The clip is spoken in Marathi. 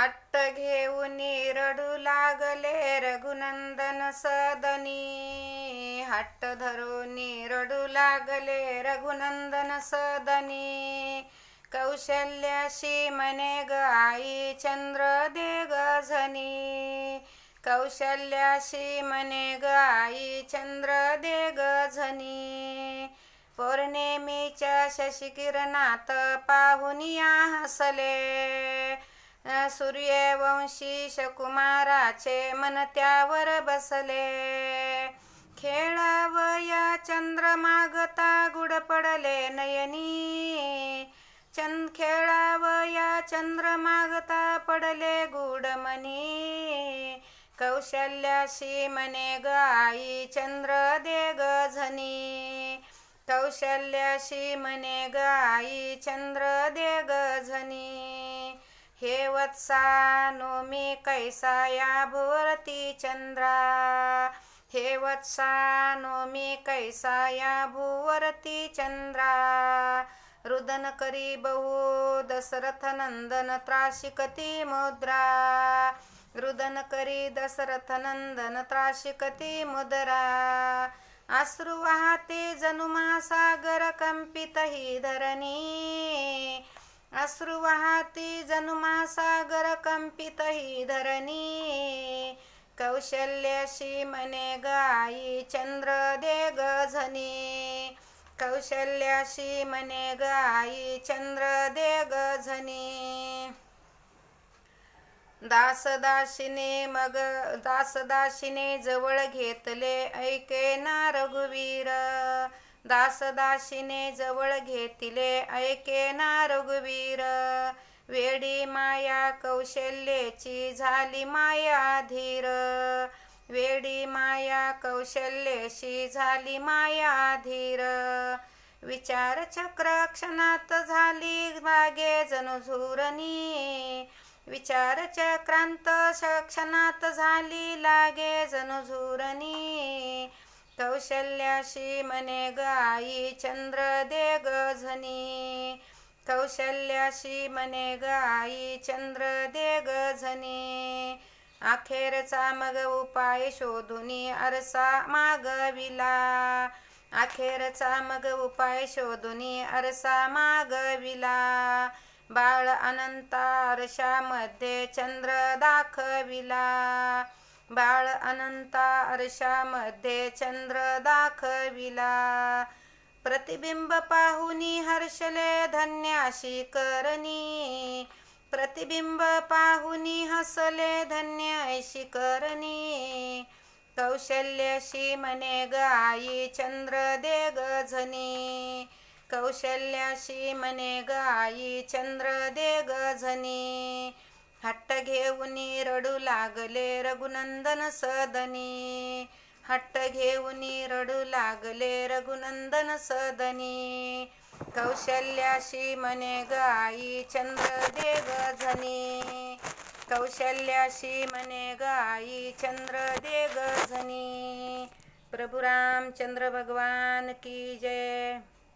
हट्ट घेऊन रडू लागले रघुनंदन सदनी. हट्ट धरून रडू लागले रघुनंदन सदनी. कौशल्याशी मने ग आई चंद्र दे ग झनी. कौशल्याशी मने ग आई चंद्र दे गझनी झनी. पौर्णिमेच्या शशिकिरणात पाहून हसले. सूर्यवंशी शकुमाराचे मन त्यावर बसले. खेळावया चंद्रमागता गुड पडले नयनी. चंद खेळावया चंद्रमागता पडले गुडमनी. कौशल्याशी मने गाई चंद्र दे गझनी कौशल्याशी मने गाई चंद्र दे गझनी हे वत्सा नो मी कैसा या भुवरती चंद्रा. हे वत्सा नो मी कैसा या भुवरती चंद्रा. रुदन करी बहु दशरथ नंदन त्राशिकती मुद्रा. रुदन करी दशरथ नंदन त्राशिकती मुद्रा. अश्रू वाहते जनु कंपित ही धरणी. अश्रू वाहते जनु कंपित ही धरणी. कौशल्यशी मने गाई चंद्र दे ग झनी कौशल्याशी मने गाई चंद्र दे ग झनी मग दासदाशिने जवळ घेतले ऐके ना रघुवीर. दासदासीने जवळ घेतिले ऐके ना रघुवीर. वेडी माया कौशल्येची झाली माया धीर. वेडी माया कौशल्येशी झाली माया धीर. विचार चक्र क्षणात झाली बागे जनुझुरणी विचार चक्रांत क्षणात झाली लागे जनुझुरणी कौशल्याशी मने गाई चंद्र दे गझनी कौशल्याशी मने गाई चंद्र दे गझनी अखेरचा मग उपाय शोधुनी अरसा मागविला. अखेरचा मग उपाय शोधुनी अरसा मागविला. बाळ अनंता आरशामध्ये चंद्र दाखविला. बाळ अनंता आरशामध्ये चंद्र दाखविला. प्रतिबिंब पाहुनी हर्षले धन्याशी करणी. प्रतिबिंब पाहुनी हसले धन्याशी करणी. कौशल्याशी मने गाई चंद्र दे गझनी कौशल्याशी मने गाई चंद्र दे गझनी हट्ट घेऊन रडू लागले रघुनंदन सदनी. हट्ट घेऊन रडू लागले रघुनंदन सदनी. कौशल्याशी मने गाई चंद्र दे झनी कौशल्याशी मने गाई चंद्र दे झनी प्रभु रामचंद्र भगवान की जय.